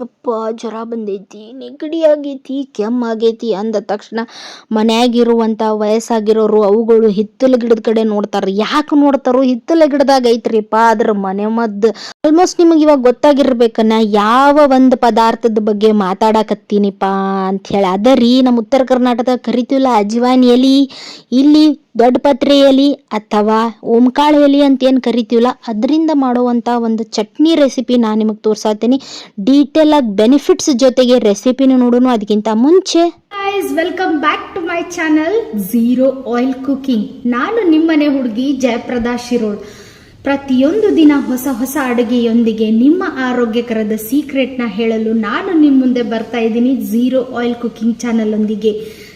ಅಪ್ಪ, ಜ್ವರ ಬಂದೈತಿ ನೆಗಡಿ ಆಗೈತಿ ಕೆಮ್ಮಾಗೈತಿ ಅಂದ ತಕ್ಷಣ ಮನ್ಯಾಗಿರುವಂಥ ವಯಸ್ಸಾಗಿರೋರು ಅವುಗಳು ಹಿತ್ತಲ ಗಿಡದ ಕಡೆ ನೋಡ್ತಾರೆ. ಯಾಕೆ ನೋಡ್ತಾರೋ ಹಿತ್ತಲ ಗಿಡದಾಗ ಐತ್ರಿಪ್ಪ, ಅದ್ರ ಮನೆ ಮದ್ದು ಆಲ್ಮೋಸ್ಟ್ ನಿಮಗೆ ಇವಾಗ ಗೊತ್ತಾಗಿರ್ಬೇಕನ್ನ ಯಾವ ಒಂದು ಪದಾರ್ಥದ ಬಗ್ಗೆ ಮಾತಾಡಕತ್ತೀನಿಪ್ಪ ಅಂತ ಹೇಳಿ ಅದ ರೀ ನಮ್ಮ ಉತ್ತರ ಕರ್ನಾಟಕದಾಗ ಕರಿತೀವಲ್ಲ ಅಜ್ವಾನ್ ಎಲಿ ಇಲ್ಲಿ ದೊಡ್ಡ ಪತ್ರೆ ಎಲಿ ಅಥವಾ ಓಂಕಾಳು ಎಲೆ ಅಂತ ಏನು ಕರಿತೀವಲ್ಲ, ಅದರಿಂದ ಮಾಡುವಂಥ ಒಂದು ಚಟ್ನಿ ರೆಸಿಪಿ ನಾನು ನಿಮಗೆ ತೋರ್ಸಾತೀನಿ. ಡೀಟೇಲ್ ಆಗಿ ಬೆನಿಫಿಟ್ಸ್ ಜೊತೆಗೆ ರೆಸಿಪಿನ ನೋಡೋಣ ಅದಕ್ಕಿಂತ ಮುಂಚೆ. Welcome back to my channel zero oil cooking ನಾನು ನಿಮ್ಮನೆ ಹುಡುಗಿ ಜಯಪ್ರದಾ ಶಿರೋಳ್. ಪ್ರತಿಯೊಂದು ದಿನ ಹೊಸ ಹೊಸ ಅಡುಗೆಯೊಂದಿಗೆ ನಿಮ್ಮ ಆರೋಗ್ಯಕರದ ಸೀಕ್ರೆಟ್ನ ಹೇಳಲು ನಾನು ನಿಮ್ಮ ಮುಂದೆ ಬರ್ತಾ ಇದ್ದೀನಿ ಝೀರೋ ಆಯಿಲ್ ಕುಕಿಂಗ್ ಚಾನಲ್ ಒಂದಿಗೆ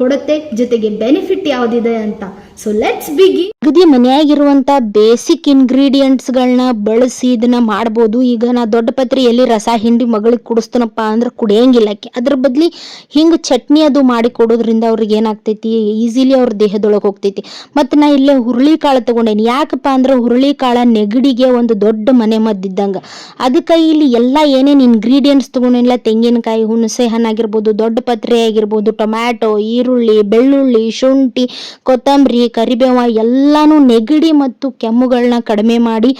ಕೊಡುತ್ತೆ ಜೊತೆಗೆ ಬೆನಿಫಿಟ್ ಯಾವುದಿದೆ ಅಂತ. ಸೊ ಲೆಟ್ಸ್ ಬಿಗಿ ಅಗದಿ ಮನೆಯಾಗಿರುವಂತ ಬೇಸಿಕ್ ಇಂಗ್ರೀಡಿಯೆಂಟ್ಸ್ಗಳನ್ನ ಬಳಸಿ ಇದನ್ನ ಮಾಡ್ಬೋದು. ಈಗ ನಾ ದೊಡ್ಡ ಪತ್ರೆಯಲ್ಲಿ ರಸ, ಹಿಂಡಿ ಮಗಳಿಗೆ ಕುಡಿಸ್ತನಪ್ಪ ಅಂದ್ರೆ ಕುಡಿಯಂಗಿಲ್ಲ ಆಕಿ. ಅದ್ರ ಬದ್ಲಿ ಹಿಂಗ್ ಚಟ್ನಿ ಅದು ಮಾಡಿ ಕೊಡೋದ್ರಿಂದ ಅವ್ರಿಗೆ ಏನಾಗ್ತೈತಿ? ಈಸಿಲಿ ಅವ್ರ ದೇಹದೊಳಗೆ ಹೋಗ್ತೈತಿ. ಮತ್ತೆ ನಾ ಇಲ್ಲೇ ಹುರುಳಿ ಕಾಳು ತಗೊಂಡೇನಿ. ಯಾಕಪ್ಪ ಅಂದ್ರೆ ಹುರುಳಿ ಕಾಳ ನೆಗಡಿಗೆ ಒಂದು ದೊಡ್ಡ ಮನೆ ಮದ್ದಿದ್ದಂಗ ಅದಕ್ಕೆ ಇಲ್ಲಿ ಎಲ್ಲ ಏನೇನು ಇಂಗ್ರೀಡಿಯೆಂಟ್ಸ್ ತಗೊಂಡಿಲ್ಲ ತೆಂಗಿನಕಾಯಿ, ಹುಣಸೆ ಹಣ್ಣಾಗಿರ್ಬೋದು ದೊಡ್ಡ ಪತ್ರೆ ಆಗಿರ್ಬೋದು, ಟೊಮ್ಯಾಟೊ, ಈರುಳ್ಳಿ, ಬೆಳ್ಳುಳ್ಳಿ, ಶುಂಠಿ, ಕೊತ್ತಂಬರಿ ಕರಿಬೇವ ಎಲ್ಲಾನು ನೆಗಡಿ ಮತ್ತು ಕೆಮ್ಮುಗಳನ್ನ ಕಡಿಮೆ ಮಾಡಿ,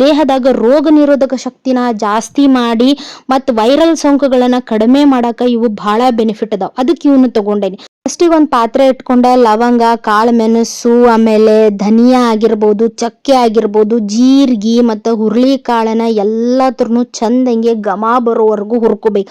ದೇಹದಾಗ ರೋಗ ನಿರೋಧಕ ಶಕ್ತಿನ ಜಾಸ್ತಿ ಮಾಡಿ ಮತ್ತು ವೈರಲ್ ಸೋಂಕುಗಳನ್ನ ಕಡಿಮೆ ಮಾಡಾಕ ಇವು ಬಹಳ ಬೆನಿಫಿಟ್ ಅದಾವ. ಅದಕ್ಕೆ ಇವನು ತಗೊಂಡೇನಿ. ಫಸ್ಟಿಗೆ ಒಂದು ಪಾತ್ರೆ ಇಟ್ಕೊಂಡ, ಲವಂಗ, ಕಾಳು ಮೆಣಸು, ಆಮೇಲೆ ಧನಿಯಾ ಆಗಿರ್ಬೋದು, ಚಕ್ಕೆ ಆಗಿರ್ಬೋದು, ಜೀರಿಗೆ ಮತ್ತು ಹುರುಳಿ ಕಾಳನ್ನ ಎಲ್ಲತ್ರನು ಚಂದಂಗೆ ಘಮ ಬರೋವರೆಗೂ ಹುರ್ಕೋಬೇಕು.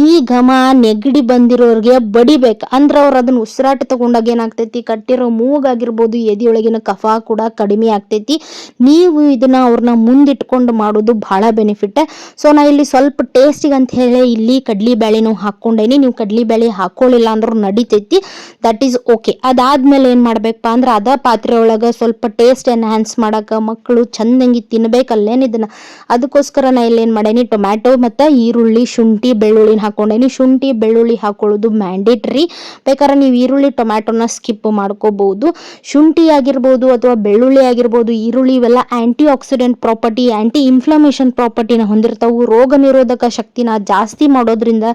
ಈ ಘಮ ನೆಗಡಿ ಬಂದಿರೋರಿಗೆ ಬಡಿಬೇಕು. ಅಂದ್ರೆ ಅವ್ರು ಅದನ್ನ ಉಸಿರಾಟ ತಗೊಂಡಾಗ ಏನಾಗ್ತೈತಿ? ಕಟ್ಟಿರೋ ಮೂಗಾಗಿರ್ಬೋದು ಎದೆಯೊಳಗಿನ ಕಫ ಕೂಡ ಕಡಿಮೆ ಆಗ್ತೈತಿ. ನೀವು ಇದನ್ನ ಅವ್ರನ್ನ ಮುಂದಿಟ್ಕೊಂಡು ಮಾಡೋದು ಬಹಳ ಬೆನಿಫಿಟ್. ಸೊ, ನಾ ಇಲ್ಲಿ ಸ್ವಲ್ಪ ಟೇಸ್ಟಿಗೆ ಅಂತ ಹೇಳಿ ಇಲ್ಲಿ ಕಡ್ಲಿ ಬ್ಯಾಳಿನೂ ಹಾಕೊಂಡೇನಿ ನೀವು ಕಡ್ಲಿ ಬೇಳೆ ಹಾಕೊಳ್ಳಿಲ್ಲ ಅಂದ್ರೂ ನಡಿತೈತಿ. ದಟ್ ಈಸ್ ಓಕೆ ಅದಾದ್ಮೇಲೆ ಏನ್ ಮಾಡ್ಬೇಕಪ್ಪ ಅಂದ್ರೆ ಅದ ಪಾತ್ರೆ ಒಳಗ ಸ್ವಲ್ಪ ಟೇಸ್ಟ್ ಎನ್ಹ್ಯಾನ್ಸ್ ಮಾಡಕ ಮಕ್ಕಳು ಚಂದಂಗಿ ತಿನ್ಬೇಕಲ್ಲೇನ್ ಇದನ್ನ. ಅದಕ್ಕೋಸ್ಕರ ನಾ ಇಲ್ಲಿ ಏನ್ ಮಾಡೇನಿ ಟೊಮ್ಯಾಟೊ ಮತ್ತು ಈರುಳ್ಳಿ, ಶುಂಠಿ, ಬೆಳ್ಳುಳ್ಳಿನ ಹಾಕೊಂಡೇನಿ. ಶುಂಠಿ, ಬೆಳ್ಳುಳ್ಳಿ ಹಾಕೊಳ್ಳೋದು ಮ್ಯಾಂಡೇಟ್ರಿ ಬೇಕಾದ್ರೆ ನೀವು ಈರುಳ್ಳಿ ಟೊಮ್ಯಾಟೊನ ಸ್ಕಿಪ್ ಮಾಡ್ಕೋಬಹುದು ಶುಂಠಿ ಆಗಿರ್ಬೋದು ಅಥವಾ ಬೆಳ್ಳುಳ್ಳಿ ಆಗಿರ್ಬೋದು, ಈರುಳ್ಳಿ ಇವೆಲ್ಲ antioxidant property anti inflammation ಪ್ರಾಪರ್ಟಿನ ಹೊಂದಿರ್ತಾವು. ರೋಗ ನಿರೋಧಕ ಶಕ್ತಿನ ಜಾಸ್ತಿ ಮಾಡೋದ್ರಿಂದ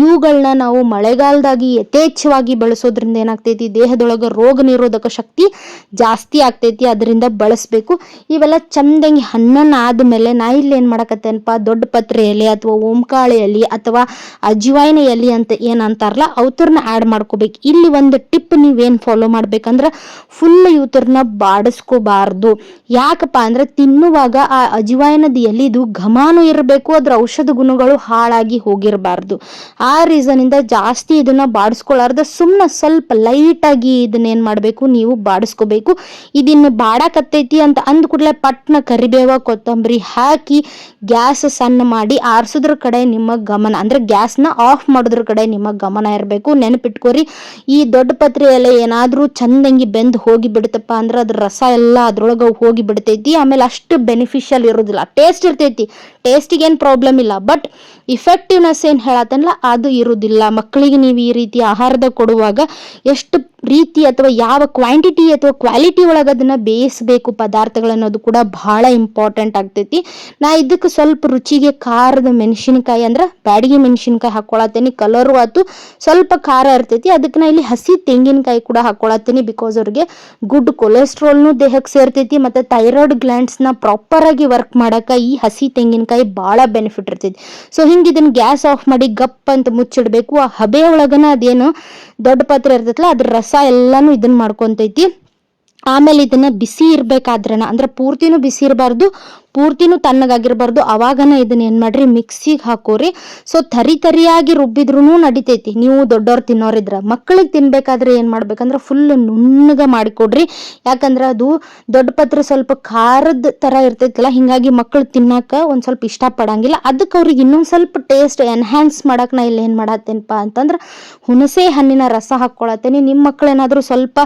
ಇವುಗಳನ್ನ ನಾವು ಮಳೆಗಾಲದಾಗಿ ಯಥೇಚ್ಛವಾಗಿ ಬಳಸೋದ್ರಿಂದ ಏನಾಗ್ತೈತಿ? ದೇಹದೊಳಗೆ ರೋಗ ನಿರೋಧಕ ಶಕ್ತಿ ಜಾಸ್ತಿ ಆಗ್ತೈತಿ, ಅದರಿಂದ ಬಳಸಬೇಕು. ಇವೆಲ್ಲ ಚಂದಂಗಿ ಹಣ್ಣನ್ನ ಆದ್ಮೇಲೆ ನಾ ಇಲ್ಲಿ ಏನ್ ಮಾಡಕತ್ತೇನಪ್ಪ? ದೊಡ್ಡ ಪತ್ರೆ ಎಲೆ ಅಥವಾ ಓಂಕಾಳೆಯಲ್ಲಿ ಎಲೆ ಅಥವಾ ಅಜ್ವಾಯಿನ ಎಲೆ ಅಂತ ಏನ್ ಅಂತಾರಲ್ಲ ಅವತರನ್ನ ಆಡ್ ಮಾಡ್ಕೋಬೇಕು. ಇಲ್ಲಿ ಒಂದು ಟಿಪ್ ನೀವೇನ್ ಫಾಲೋ ಮಾಡ್ಬೇಕಂದ್ರ ಫುಲ್ ಇವತರನ್ನ ಬಾಡಿಸ್ಕೋಬಾರ್ದು. ಯಾಕಪ್ಪ ಅಂದ್ರೆ ತಿನ್ನುವಾಗ ಆ ಅಜ್ವಾಯಿನದ ಎಲಿದು ಘಮಾನು ಇರಬೇಕು, ಅದ್ರ ಔಷಧ ಗುಣಗಳು ಹಾಳಾಗಿ ಹೋಗಿರಬಾರ್ದು. ಆ ರೀಸನ್ ಇಂದ ಜಾಸ್ತಿ ಇದನ್ನ ಬಾಡಿಸ್ಕೊಳ್ಳಾರ್ದ ಸುಮ್ಮನೆ ಸ್ವಲ್ಪ ಲೈಟ್ ಆಗಿ ಇದನ್ನ ಏನ್ ಮಾಡ್ಬೇಕು? ನೀವು ಬಾಡಿಸ್ಕೋಬೇಕು. ಇದನ್ನ ಬಾಡಕತ್ತೈತಿ ಅಂತ ಅಂದ ಕೂಡಲೇ ಪಟ್ನ ಕರಿಬೇವ, ಕೊತ್ತಂಬರಿ ಹಾಕಿ ಗ್ಯಾಸ್ ಸಣ್ಣ ಮಾಡಿ ಆರಿಸೋದ್ರ ಕಡೆ ನಿಮ್ಮ ಗಮನ. ಅಂದ್ರೆ ಗ್ಯಾಸ್ನ ಆಫ್ ಮಾಡೋದ್ರ ಕಡೆ ನಿಮ್ಮ ಗಮನ ಇರಬೇಕು. ನೆನಪಿಟ್ಕೋರಿ, ಈ ದೊಡ್ಡ ಪತ್ರೆ ಎಲೆ ಏನಾದ್ರೂ ಚಂದಂಗಿ ಬೆಂದು ಹೋಗಿ ಬಿಡುತ್ತಪ್ಪ ಅಂದ್ರೆ ಅದ್ರ ರಸ ಎಲ್ಲ ಅದರೊಳಗೆ ಹೋಗಿ ಬಿಡ್ತೈತಿ ಆಮೇಲೆ ಅಷ್ಟು ಬೆನಿಫಿಷಿಯಲ್ ಇರೋದಿಲ್ಲ. ಟೇಸ್ಟ್ ಇರ್ತೈತಿ. ಟೇಸ್ಟಿಗೆ ಏನು ಪ್ರಾಬ್ಲಮ್ ಇಲ್ಲ. ಬಟ್ ಇಫೆಕ್ಟಿವ್ನೆಸ್ ಏನು ಹೇಳತ್ತಲ್ಲ ಅದು ಇರುವುದಿಲ್ಲ ಮಕ್ಕಳಿಗೆ ನೀವು ಈ ರೀತಿ ಆಹಾರದ ಕೊಡುವಾಗ ಎಷ್ಟು ರೀತಿ ಅಥವಾ ಯಾವ ಕ್ವಾಂಟಿಟಿ ಅಥವಾ ಕ್ವಾಲಿಟಿ ಒಳಗೆ ಅದನ್ನ ಬೇಯಿಸಬೇಕು ಪದಾರ್ಥಗಳು ಅನ್ನೋದು ಕೂಡ ಬಹಳ ಇಂಪಾರ್ಟೆಂಟ್ ಆಗ್ತೈತಿ. ನಾ ಇದಕ್ಕೆ ಸ್ವಲ್ಪ ರುಚಿಗೆ ಖಾರದ ಮೆಣಸಿನಕಾಯಿ ಅಂದ್ರೆ ಬ್ಯಾಡಿಗೆ ಮೆಣಸಿನಕಾಯಿ ಹಾಕೊಳತ್ತೇನಿ ಕಲರು ಆತು ಸ್ವಲ್ಪ ಖಾರ ಇರ್ತೈತಿ. ಅದಕ್ಕೆ ನಾ ಇಲ್ಲಿ ಹಸಿ ತೆಂಗಿನಕಾಯಿ ಕೂಡ ಹಾಕೊಳತ್ತೀನಿ ಬಿಕಾಸ್ ಅವ್ರಿಗೆ ಗುಡ್ ಕೊಲೆಸ್ಟ್ರಾಲ್ನು ದೇಹಕ್ಕೆ ಸೇರ್ತೈತಿ ಮತ್ತೆ ಥೈರಾಯ್ಡ್ ಗ್ಲ್ಯಾಂಡ್ಸ್ನ ಪ್ರಾಪರ್ ಆಗಿ ವರ್ಕ್ ಮಾಡಕ ಈ ಹಸಿ ತೆಂಗಿನಕಾಯಿ ಬಹಳ ಬೆನಿಫಿಟ್ ಇರ್ತೈತಿ. ಸೊ ಹಿಂಗೆ ಇದನ್ನ ಗ್ಯಾಸ್ ಆಫ್ ಮಾಡಿ ಗಪ್ ಅಂತ ಮುಚ್ಚಿಡಬೇಕು. ಆ ಹಬೆ ಒಳಗನ ಅದೇನು ದೊಡ್ಡ ಪಾತ್ರೆ ಇರ್ತೈತಲ್ಲ ಅದ್ರ ರಸ ಎಲ್ಲಾನು ಇದನ್ನ ಮಾಡ್ಕೊಂತೈತಿ. ಆಮೇಲೆ ಇದನ್ನ ಬಿಸಿ ಇರ್ಬೇಕಾದ್ರನ ಅಂದ್ರೆ ಪೂರ್ತಿನೂ ಬಿಸಿ ಇರಬಾರ್ದು. ಪೂರ್ತಿನೂ ತಣ್ಣಗಾಗಿರ್ಬಾರ್ದು. ಅವಾಗನ ಇದನ್ನ ಏನು ಮಾಡ್ರಿ ಮಿಕ್ಸಿಗೆ ಹಾಕೋರಿ. ಸೊ ತರಿ ತರಿಯಾಗಿ ರುಬ್ಬಿದ್ರೂ ನಡಿತೈತಿ. ನೀವು ದೊಡ್ಡವ್ರು ತಿನ್ನೋರಿದ್ರ ಮಕ್ಕಳಿಗೆ ತಿನ್ಬೇಕಾದ್ರೆ ಏನು ಮಾಡ್ಬೇಕಂದ್ರೆ ಫುಲ್ ನುಣ್ಣಗ ಮಾಡಿಕೊಡ್ರಿ. ಯಾಕಂದ್ರೆ ಅದು ದೊಡ್ಡ ಪತ್ರ ಸ್ವಲ್ಪ ಖಾರದ ತರ ಇರ್ತೈತಲ್ಲ, ಹಿಂಗಾಗಿ ಮಕ್ಕಳು ತಿನ್ನಾಕ ಒಂದ್ ಸ್ವಲ್ಪ ಇಷ್ಟ ಪಡಂಗಿಲ್ಲ ಅದಕ್ಕೆ ಅವ್ರಿಗೆ ಇನ್ನೊಂದು ಸ್ವಲ್ಪ ಟೇಸ್ಟ್ ಎನ್ಹ್ಯಾನ್ಸ್ ಮಾಡಕ್ ನಾ ಇಲ್ಲಿ ಏನು ಮಾಡತ್ತೇನಪ್ಪ ಅಂತಂದ್ರ ಹುಣಸೆ ಹಣ್ಣಿನ ರಸ ಹಾಕ್ಕೊಳತ್ತೇನೆ ನಿಮ್ಮ ಮಕ್ಳು ಏನಾದ್ರು ಸ್ವಲ್ಪ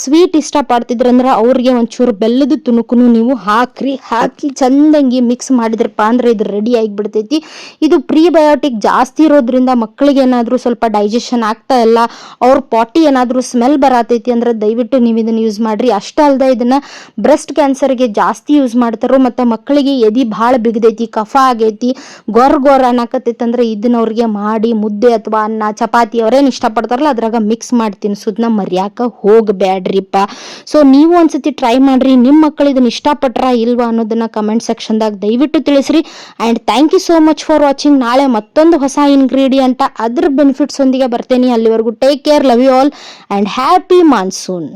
ಸ್ವೀಟ್ ಇಷ್ಟ ಪಡ್ತಿದ್ರಂದ್ರ ಅವ್ರಿಗೆ ಒಂಚೂರು ಬೆಲ್ಲದ ತುಣುಕು ನೀವು ಹಾಕ್ರಿ. ಹಾಕಿ ಚಂದಂಗಿ ಮಿಕ್ಸ್ ಮಾಡಿದ್ರಪ್ಪ ಅಂದ್ರೆ ಇದು ರೆಡಿ ಆಗಿಬಿಡ್ತೈತಿ. ಇದು ಪ್ರೀಬಯೋಟಿಕ್ ಜಾಸ್ತಿ ಇರೋದ್ರಿಂದ ಮಕ್ಕಳಿಗೆ ಏನಾದ್ರು ಸ್ವಲ್ಪ ಡೈಜೆಷನ್ ಆಗ್ತಾ ಇಲ್ಲ, ಅವ್ರ ಪಾಟಿ ಏನಾದ್ರು ಸ್ಮೆಲ್ ಬರತೈತಿ ಅಂದ್ರೆ ದಯವಿಟ್ಟು ನೀವು ಇದನ್ನ ಯೂಸ್ ಮಾಡ್ರಿ. ಅಷ್ಟೇ ಅಲ್ದ ಇದನ್ನ ಬ್ರೆಸ್ಟ್ ಕ್ಯಾನ್ಸರ್ಗೆ ಜಾಸ್ತಿ ಯೂಸ್ ಮಾಡ್ತಾರೋ ಮತ್ತೆ ಮಕ್ಕಳಿಗೆ ಎದಿ ಭಾಳ ಬಿಗದೈತಿ, ಕಫ ಆಗೈತಿ, ಗೊರ್ ಗೊರ್ ಅನ್ನಕತ್ತೈತಿ ಅಂದ್ರೆ ಇದನ್ನ ಅವ್ರಿಗೆ ಮಾಡಿ ಮುದ್ದೆ ಅಥವಾ ಅನ್ನ, ಚಪಾತಿ ಅವರೇನು ಇಷ್ಟಪಡ್ತಾರಲ್ಲ ಅದ್ರಾಗ ಮಿಕ್ಸ್ ಮಾಡಿ ತಿನ್ಸೋದನ್ನ ಮರ್ಯಾಕ ಹೋಗಬೇಡ್ರಿಪ್ಪ ಸೊ ನೀವು ಒಂದ್ಸತಿ ಟ್ರೈ ಮಾಡ್ರಿ ನಿಮ್ಮ ಮಕ್ಕಳು ಇದನ್ನ ಇಷ್ಟಪಟ್ರ ಇಲ್ವಾ ಅನ್ನೋದನ್ನ ಕಮೆಂಟ್ ಸೆಕ್ಷನ್ದಾಗ ದಯವಿಟ್ಟು ತಿಳಿಸ್ರಿ and thank you so much for watching ನಾಳೆ ಮತ್ತೊಂದು ಹೊಸ ಇಂಗ್ರೀಡಿಯಂಟ್ ಅದ್ರ ಬೆನಿಫಿಟ್ಸ್ ಒಂದಿಗೆ ಬರ್ತೇನೆ ಅಲ್ಲಿವರೆಗೂ take care love you all and happy monsoon